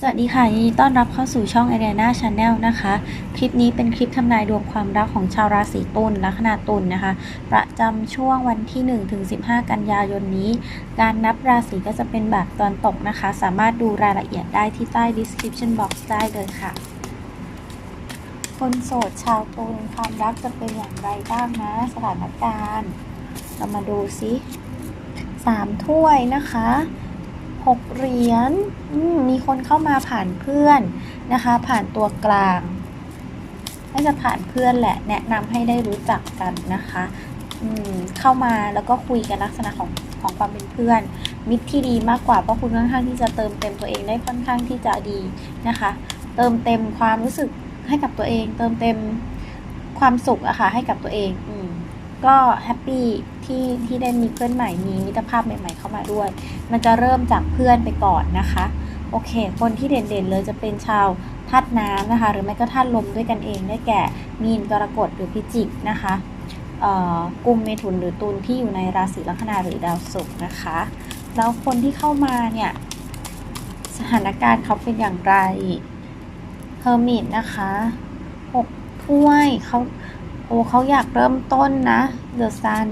สวัสดีค่ะยินดีต้อนรับเข้าสู่ช่อง a r i a n a Channel นะคะ คลิปนี้เป็นคลิปทำนายดวงความรักของชาวราศีตุลลัคนาตุลนะคะ ประจำช่วงวันที่ 1 ถึง 15 กันยายนนี้ การนับราศีก็จะเป็นแบบตอนตกนะคะ สามารถดูรายละเอียดได้ที่ใต้ description box ได้เลยค่ะ คนโสดชาวตุลความรักจะเป็นอย่างไรบ้างนะ สถานการณ์ เรามาดูซิสามถ้วยนะคะ หกเหรียญมมีคนเข้ามาผ่านเพื่อนนะคะ ผ่านตัวกลางน่าจะผ่านเพื่อนแหละ แนะนำให้ได้รู้จักกันนะคะเข้ามาแล้วก็คุยกันลักษณะของของความเป็นเพื่อน มิตรที่ดีมากกว่าเพราะคุณค่อนข้างที่จะเติมเต็มตัวเองได้ค่อนข้างที่จะดีนะคะ เติมเต็มความรู้สึกให้กับตัวเอง เติมเต็มความสุขอะค่ะให้กับตัวเอง อืก็แฮปปี้ ที่ที่ได้มีเพื่อนใหม่มีมิตรภาพใหม่ ๆ เข้ามาด้วย มันจะเริ่มจากเพื่อนไปก่อนนะคะ โอเค คนที่เด่นๆเลยจะเป็นชาวธาตุน้ำนะคะ หรือไม่ก็ธาตุลมด้วยกันเองได้แก่มีนกรกฎหรือพิจิกนะคะเอ่มเมถุนหรือตุลที่อยู่ในราศีลัคนาหรือดาวศุกร์นะคะ แล้วคนที่เข้ามาเนี่ยสถานการณ์เขาเป็นอย่างไรเฮอร์มิตนะคะหกถ้วยเขาโอ้เขาอยากเริ่มต้นนะเดอะซัน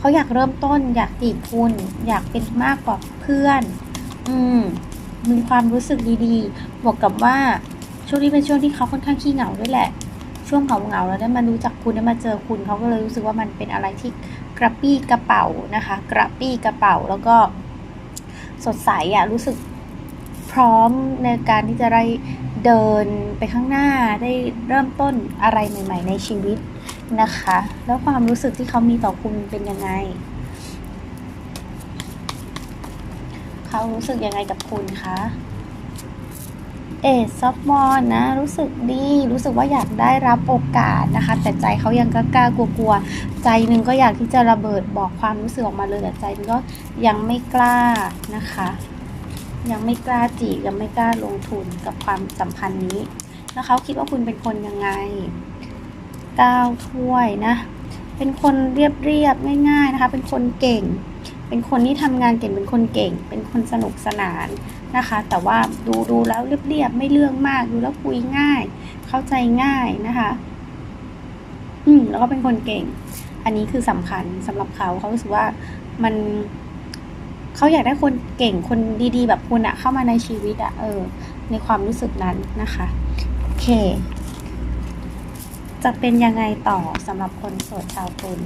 เขาอยากเริ่มต้น อยากจีบคุณ อยากเป็นมากกว่าเพื่อน อืมมีความรู้สึกดีๆ บวกกับว่าช่วงนี้เป็นช่วงที่เขาค่อนข้างขี้เหงาด้วยแหละ ช่วงเหงาเหงาแล้วได้มารู้จักคุณได้มาเจอคุณเขาก็เลยรู้สึกว่ามันเป็นอะไรที่กระปี้กระเป๋านะคะ กระปี้กระเป๋าแล้วก็สดใสอะรู้สึกพร้อมในการที่จะได้เดินไปข้างหน้าได้เริ่มต้นอะไรใหม่ ๆ ในชีวิต นะคะ แล้วความรู้สึกที่เขามีต่อคุณเป็นยังไง เขารู้สึกยังไงกับคุณคะเอซซอฟมอนนะ รู้สึกดี รู้สึกว่าอยากได้รับโอกาสนะคะ แต่ใจเขายังกล้ากลัวๆ ใจหนึ่งก็อยากที่จะระเบิดบอกความรู้สึกออกมาเลยแต่ใจนึงก็ยังไม่กล้านะคะ ยังไม่กล้าจีบยังไม่กล้าลงทุนกับความสัมพันธ์นี้ แล้วเขาคิดว่าคุณเป็นคนยังไง ก้าถ้วยนะ เป็นคนเรียบเรียบง่ายๆนะคะ เป็นคนเก่ง เป็นคนที่ทำงานเก่ง เป็นคนเก่ง เป็นคนสนุกสนานนะคะ แต่ว่าดูดูแล้วเรียบเรียบไม่เรื่องมาก ดูแล้วคุยง่าย เข้าใจง่ายนะคะ อืมแล้วก็เป็นคนเก่ง อันนี้คือสำคัญสำหรับเขาเขารู้สึกว่ามันเขาอยากได้คนเก่งคนดีๆ แบบคุณอะเข้ามาในชีวิตอะเออ ในความรู้สึกนั้นนะคะ โอเค จะเป็นยังไงต่อสำหรับคนโสดชาวตุล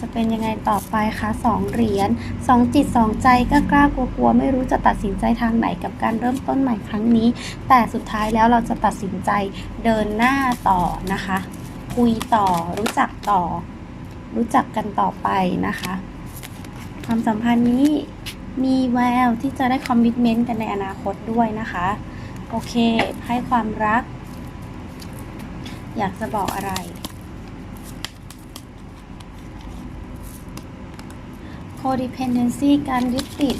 จะเป็นยังไงต่อไปคะสองเหรียญสองจิตสองใจก็กล้ากลัวๆไม่รู้จะตัดสินใจทางไหนกับการเริ่มต้นใหม่ครั้งนี้ แต่สุดท้ายแล้วเราจะตัดสินใจเดินหน้าต่อนะคะ คุยต่อรู้จักต่อ รู้จักกันต่อไปนะคะ ความสัมพันธ์นี้มีแววที่จะได้คอมมิชเมนต์กันในอนาคตด้วยนะคะ โอเค ให้ความรัก อยากจะบอกอะไร codependency การยึดติด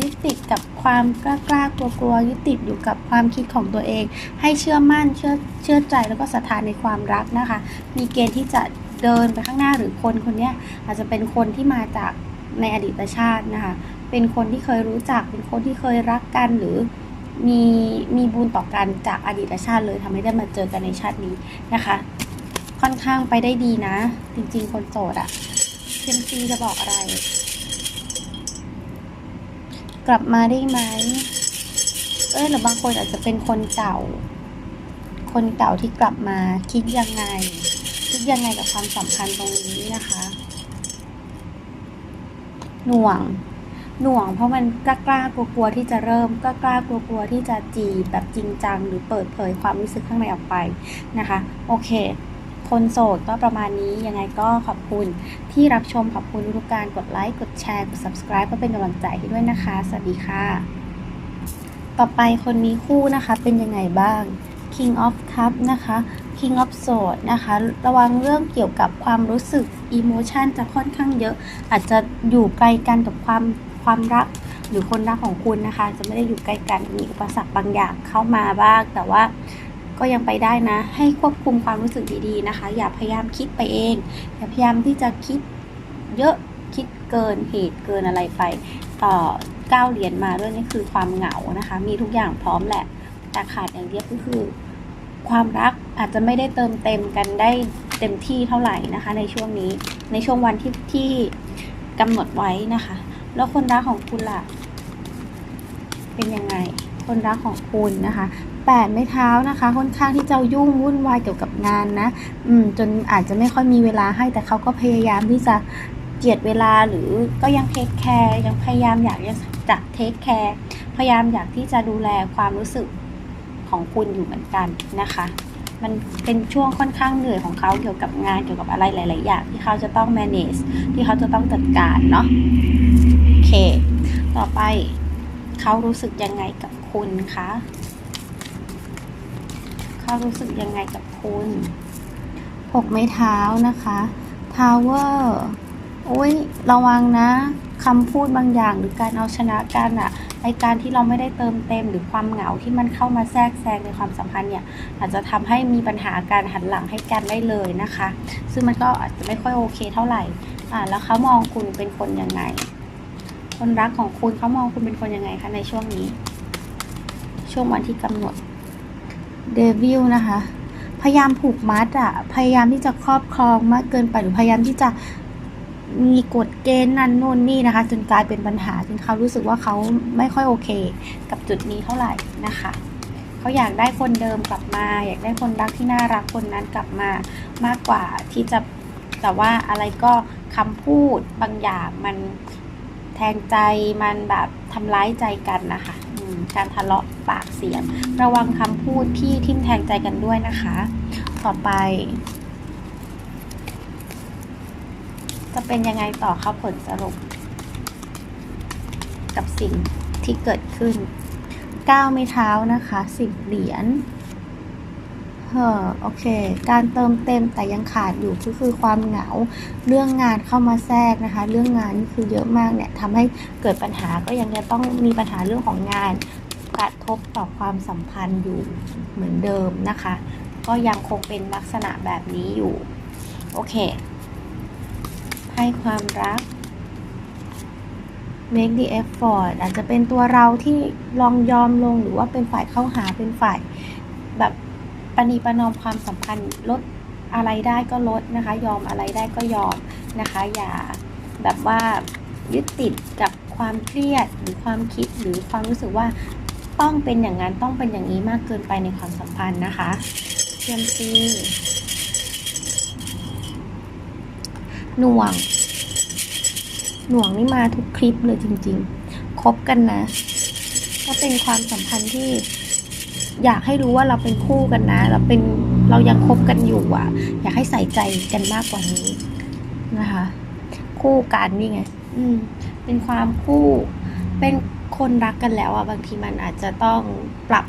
ยึดติดกับความกล้ากล้ากลัวกลัวยึดติดอยู่กับความคิดของตัวเอง ให้เชื่อมั่นเชื่อเชื่อใจแล้วก็ศรัทธาในความรักนะคะ มีเกณฑ์ที่จะเดินไปข้างหน้าหรือคนคนนี้อาจจะเป็นคนที่มาจากในอดีตชาตินะคะ เป็นคนที่เคยรู้จัก เป็นคนที่เคยรักกันหรือ มีมีบุญต่อกันจากอดีตชาติเลยทำให้ได้มาเจอกันในชาตินี้นะคะ ค่อนข้างไปได้ดีนะ จริงๆ คนโสดอะเซมซีจะบอกอะไร กลับมาได้ไหมเอ้ยหรือบางคนอาจจะเป็นคนเก่า คนเก่าที่กลับมาคิดยังไง คิดยังไงกับความสัมพันธ์ตรงนี้นะคะ หน่วง หน่วงเพราะมันกล้ากล้ากลัวกลัวๆที่จะเริ่มกล้ากล้ากลัวกลัวๆที่จะจีบแบบจริงจัง หรือเปิดเผยความรู้สึกข้างในออกไปนะคะ โอเค คนโสดก็ประมาณนี้ยังไงก็ขอบคุณที่รับชมขอบคุณทุกการกดไลค์กดแชร์กด subscribe เพื่อเป็นกำลังใจให้ด้วยนะคะ สวัสดีค่ะ ต่อไปคนมีคู่นะคะเป็นยังไงบ้าง King of Cup นะคะ King of s w o r d นะคะ ระวังเรื่องเกี่ยวกับความรู้สึก emotion จะค่อนข้างเยอะ อาจจะอยู่ไกลกันกับความ ความรักหรือคนรักของคุณนะคะ จะไม่ได้อยู่ใกล้กันมีอุปสรรคบางอย่างเข้ามาบ้าง แต่ว่าก็ยังไปได้นะ ให้ควบคุมความรู้สึกดีๆนะคะ อย่าพยายามคิดไปเอง อย่าพยายามที่จะคิดเยอะคิดเกินเหตุเกินอะไรไปเอ่อเก้าเหรียญมาด้วยนี่คือความเหงานะคะ มีทุกอย่างพร้อมแหละ แต่ขาดอย่างเดียวก็คือ ความรักอาจจะไม่ได้เติมเต็มกันได้เต็มที่เท่าไหร่นะคะ ในช่วงนี้ในช่วงวันที่ที่กำหนดไว้นะคะ แล้วคนรักของคุณล่ะ เป็นยังไง คนรักของคุณนะคะแปดไม้เท้านะคะ ค่อนข้างที่จะยุ่งวุ่นวายเกี่ยวกับงานนะ อืมจนอาจจะไม่ค่อยมีเวลาให้แต่เขาก็พยายามที่จะเจียดเวลาหรือก็ยังเทคแคร์ยังพยายามอยากจะเทคแคร์พยายามอยากที่จะดูแลความรู้สึกของคุณอยู่เหมือนกันนะคะ มันเป็นช่วงค่อนข้างเหนื่อยของเขาเกี่ยวกับงานเกี่ยวกับอะไรหลาย ๆ อย่างที่เขาจะต้อง manage ที่เขาจะต้องจัดการเนาะ เค ต่อไปเขารู้สึกยังไงกับคุณคะเขารู้สึกยังไงกับคุณหกไม้เท้านะคะ power โอ้ยระวังนะคำพูดบางอย่างหรือการเอาชนะกันอะไอการที่เราไม่ได้เติมเต็มหรือความเหงาที่มันเข้ามาแทรกแซงในความสัมพันธ์เนี่ย อาจจะทำให้มีปัญหาการหันหลังให้กันได้เลยนะคะ ซึ่งมันก็อาจจะไม่ค่อยโอเคเท่าไหร่อ่าแล้วเขามองคุณเป็นคนยังไง คนรักของคุณเขามองคุณเป็นคนยังไงคะในช่วงนี้ ช่วงวันที่กำหนดเดวิลนะคะ พยายามผูกมัดอะพยายามที่จะครอบครองมากเกินไปหรือพยายามที่จะมีกฎเกณฑ์นั่นโน่นนี่นะคะ จนกลายเป็นปัญหาจนเขารู้สึกว่าเขาไม่ค่อยโอเค กับจุดนี้เท่าไหร่นะคะเขาอยากได้คนเดิมกลับมา อยากได้คนรักที่น่ารักคนนั้นกลับมามากกว่าที่จะแต่ว่าอะไรก็คำพูดบางอย่างมัน ทงใจมันแบบทำร้ายใจกันนะคะการทะเลาะปากเสียง ระวังคำพูดที่ทิ่มแทงใจกันด้วยนะคะ ต่อไป จะเป็นยังไงต่อครับผลสรุป กับสิ่งที่เกิดขึ้น 9 ไม้เท้านะคะ 10 เหรียญ เฮ้อโอเค การเติมเต็มแต่ยังขาดอยู่ก็คือความเหงา เรื่องงานเข้ามาแทรกนะคะ เรื่องงานนี่คือเยอะมากเนี่ยทำให้เกิดปัญหาก็ยังจะต้องมีปัญหาเรื่องของงาน กระทบต่อความสัมพันธ์อยู่เหมือนเดิมนะคะ ก็ยังคงเป็นลักษณะแบบนี้อยู่ โอเค ให้ความรัก make the effort อาจจะเป็นตัวเราที่ลองยอมลงหรือว่าเป็นฝ่ายเข้าหาเป็นฝ่าย ปณีประนอมความสัมพันธ์ลดอะไรได้ก็ลดนะคะ ยอมอะไรได้ก็ยอมนะคะ อย่าแบบว่ายึดติดกับความเครียดหรือความคิดหรือความรู้สึกว่าต้องเป็นอย่างนั้นต้องเป็นอย่างนี้มากเกินไปในความสัมพันธ์นะคะเทียมซีหน่วง หน่วงนี่มาทุกคลิปเลยจริงๆ คบกันนะ ก็เป็นความสัมพันธ์ที่ อยากให้รู้ว่าเราเป็นคู่กันนะ เราเป็นเรายังคบกันอยู่อะ อยากให้ใส่ใจกันมากกว่านี้นะคะ คู่กันนี่ไง อืม เป็นความคู่ เป็นคนรักกันแล้วอะบางทีมันอาจจะต้องปรับ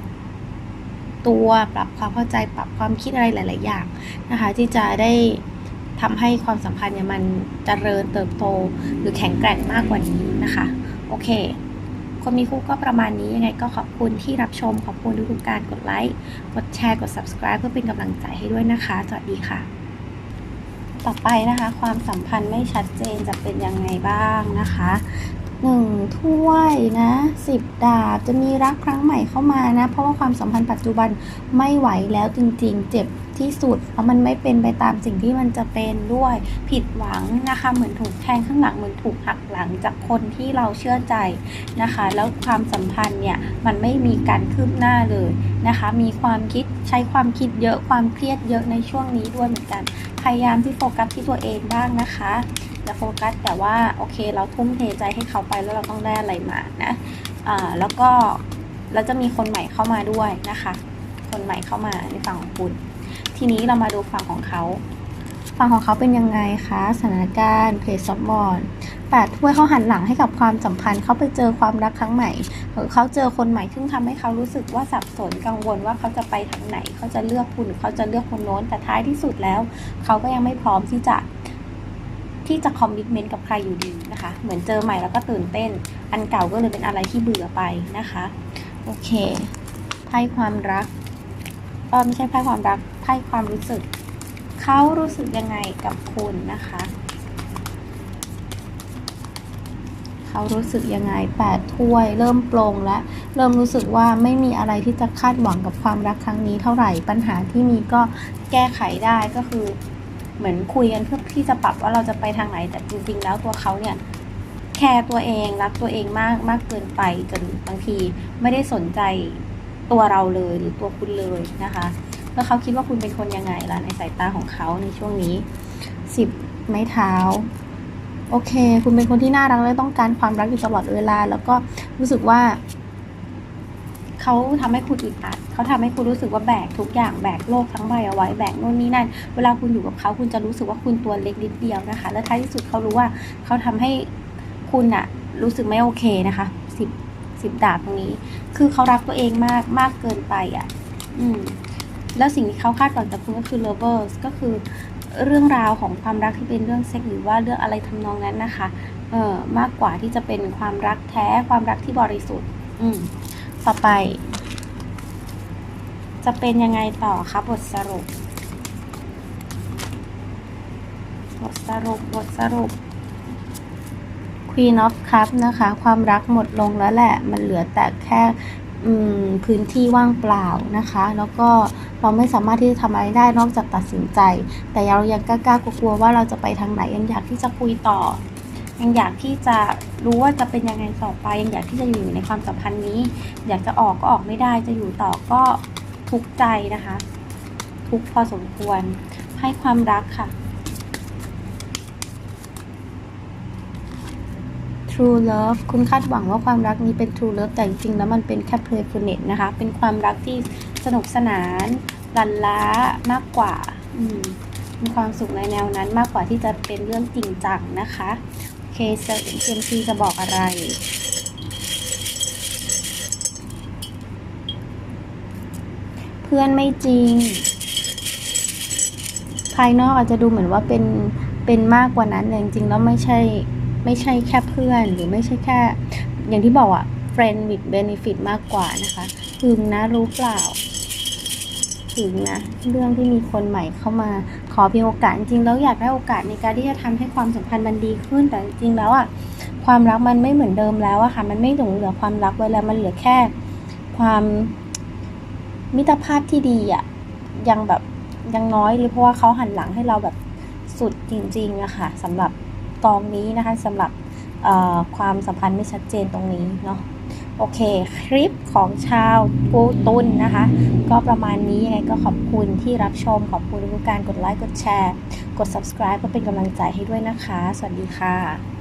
ตัวปรับความเข้าใจปรับความคิดอะไรหลาย ๆ อย่างนะคะ ที่จะได้ทำให้ความสัมพันธ์เนี่ยมันเจริญเติบโตหรือแข็งแกร่งมากกว่านี้นะคะ โอเค คนมีคู่ก็ประมาณนี้ยังไงก็ขอบคุณที่รับชม ขอบคุณทุกๆการกดไลค์ กดแชร์ กด subscribe เพื่อเป็นกำลังใจให้ด้วยนะคะ สวัสดีค่ะ ต่อไปนะคะ ความสัมพันธ์ไม่ชัดเจนจะเป็นยังไงบ้างนะคะหนึ่งถ้วยนะสิบดาบจะมีรักครั้งใหม่เข้ามานะ เพราะว่าความสัมพันธ์ปัจจุบันไม่ไหวแล้วจริงๆ เจ็บ ที่สุด เพราะมันไม่เป็นไปตามสิ่งที่มันจะเป็นด้วย ผิดหวังนะคะ เหมือนถูกแทงข้างหลังเหมือนถูกหักหลังจากคนที่เราเชื่อใจนะคะ แล้วความสัมพันธ์เนี่ยมันไม่มีการคืบหน้าเลยนะคะ มีความคิดใช้ความคิดเยอะความเครียดเยอะในช่วงนี้ด้วยเหมือนกัน พยายามที่โฟกัสที่ตัวเองบ้างนะคะจะโฟกัสแต่ว่าโอเคเราทุ่มเทใจให้เขาไปแล้วเราต้องได้อะไรมานะอ่าแล้วก็เราจะมีคนใหม่เข้ามาด้วยนะคะ คนใหม่เข้ามาในฝั่งของคุณ ทีนี้เรามาดูฝั่งของเขา ฝั่งของเขาเป็นยังไงคะสถานการณ์เพจซับบอลแปดถ้วยเขาหันหลังให้กับความสัมพันธ์เขาไปเจอความรักครั้งใหม่หรือเขาเจอคนใหม่ซึ่งทำให้เขารู้สึกว่าสับสนกังวลว่าเขาจะไปทางไหน เขาจะเลือกคุณหรือเขาจะเลือกคนโน้น แต่ท้ายที่สุดแล้ว เขาก็ยังไม่พร้อมที่จะที่จะคอมมิชเมนต์กับใครอยู่ดีนะคะ เหมือนเจอใหม่แล้วก็ตื่นเต้น อันเก่าก็เลยเป็นอะไรที่เบื่อไปนะคะ โอเคไพ่ความรัก เออไม่ใช่ไพ่ความรักไพ่ความรู้สึก เขารู้สึกยังไงกับคุณนะคะ เขารู้สึกยังไงแปดถ้วย เริ่มโปลงและเริ่มรู้สึกว่าไม่มีอะไรที่จะคาดหวังกับความรักครั้งนี้เท่าไหร่ปัญหาที่มีก็แก้ไขได้ก็คือ เหมือนคุยกันเพื่อที่จะปรับว่าเราจะไปทางไหนแต่จริง ๆ แล้วตัวเขาเนี่ยแคร์ตัวเองรักตัวเองมากมากเกินไปจนบางทีไม่ได้สนใจ ตัวเราเลยหรือตัวคุณเลยนะคะแล้วเขาคิดว่าคุณเป็นคนยังไงล่ะในสายตาของเขาในช่วงนี้สิบไม้เท้าโอเค คุณเป็นคนที่น่ารักและต้องการความรักอยู่ตลอดเวลา แล้วก็รู้สึกว่าเขาทำให้คุณอึดอัดเขาทำให้คุณรู้สึกว่าแบกทุกอย่างแบกโลกทั้งใบเอาไว้แบกโน่นนี่นั่น เวลาคุณอยู่กับเขาคุณจะรู้สึกว่าคุณตัวเล็กนิดเดียวนะคะ และท้ายที่สุดเขารู้ว่าเขาทำให้คุณอะรู้สึกไม่โอเคนะคะสิบ สิบดาบตรงนี้ คือเขารักตัวเองมากมากเกินไปอะ อืม แล้วสิ่งที่เขาคาดหวังจากคุณก็คือ lovers ก็คือเรื่องราวของความรักที่เป็นเรื่องเซ็กหรือว่าเรื่องอะไรทำนองนั้นนะคะ เออมากกว่าที่จะเป็นความรักแท้ ความรักที่บริสุทธิ์ อืม ต่อไป จะเป็นยังไงต่อคะบทสรุป บทสรุป บทสรุป Queen of Cup นะคะ ความรักหมดลงแล้วแหละ มันเหลือแต่แค่พื้นที่ว่างเปล่านะคะ แล้วก็เราไม่สามารถที่จะทำอะไรได้นอกจากตัดสินใจ แต่เรายังกล้าๆกลัวว่าเราจะไปทางไหนยังอยากที่จะคุยต่อ ยังอยากที่จะรู้ว่าจะเป็นยังไงต่อไป ยังอยากที่จะอยู่ในความสัมพันธ์นี้ อยากจะออกก็ออกไม่ได้จะอยู่ต่อก็ทุกใจนะคะ ทุกพอสมควรให้ความรักค่ะ True Love คุณคาดหวังว่าความรักนี้เป็น True Love แต่จริงๆแล้วมันเป็นแค่ Playfulness นะคะ เป็นความรักที่สนุกสนานลันล้ามากกว่าอืมมีความสุขในแนวนั้นมากกว่าที่จะเป็นเรื่องจริงจังนะคะโอเคเซมซีจะบอกอะไรเพื่อนไม่จริง ภายนอกอาจจะดูเหมือนว่าเป็น เป็นมากกว่านั้นแต่จริงๆแล้วไม่ใช่ ไม่ใช่แค่เพื่อน หรือไม่ใช่แค่ อย่างที่บอกอะ friend with benefit มากกว่านะคะถึงนะรู้เปล่าถึงนะ เรื่องที่มีคนใหม่เข้ามาขอเพียงโอกาสจริงแล้วอยากได้โอกาสในการที่จะทำให้ความสัมพันธ์มันดีขึ้นแต่จริงแล้วอะความรักมันไม่เหมือนเดิมแล้วอะค่ะ มันไม่หลงเหลือความรักไว้แล้วมันเหลือแค่ ความมิตรภาพที่ดีอะยังแบบยังน้อยเลยเพราะว่าเขาหันหลังให้เราแบบสุดจริงๆอะค่ะสำหรับ กองนี้นะคะสำหรับความสัมพันธ์ไม่ชัดเจนตรงนี้เนาะโอเค คลิปของชาวกูตุนนะคะ ก็ประมาณนี้ยังไงก็ขอบคุณที่รับชม ขอบคุณทุกการกดไลค์ กดแชร์ กด subscribe ก็เป็นกำลังใจให้ด้วยนะคะ สวัสดีค่ะ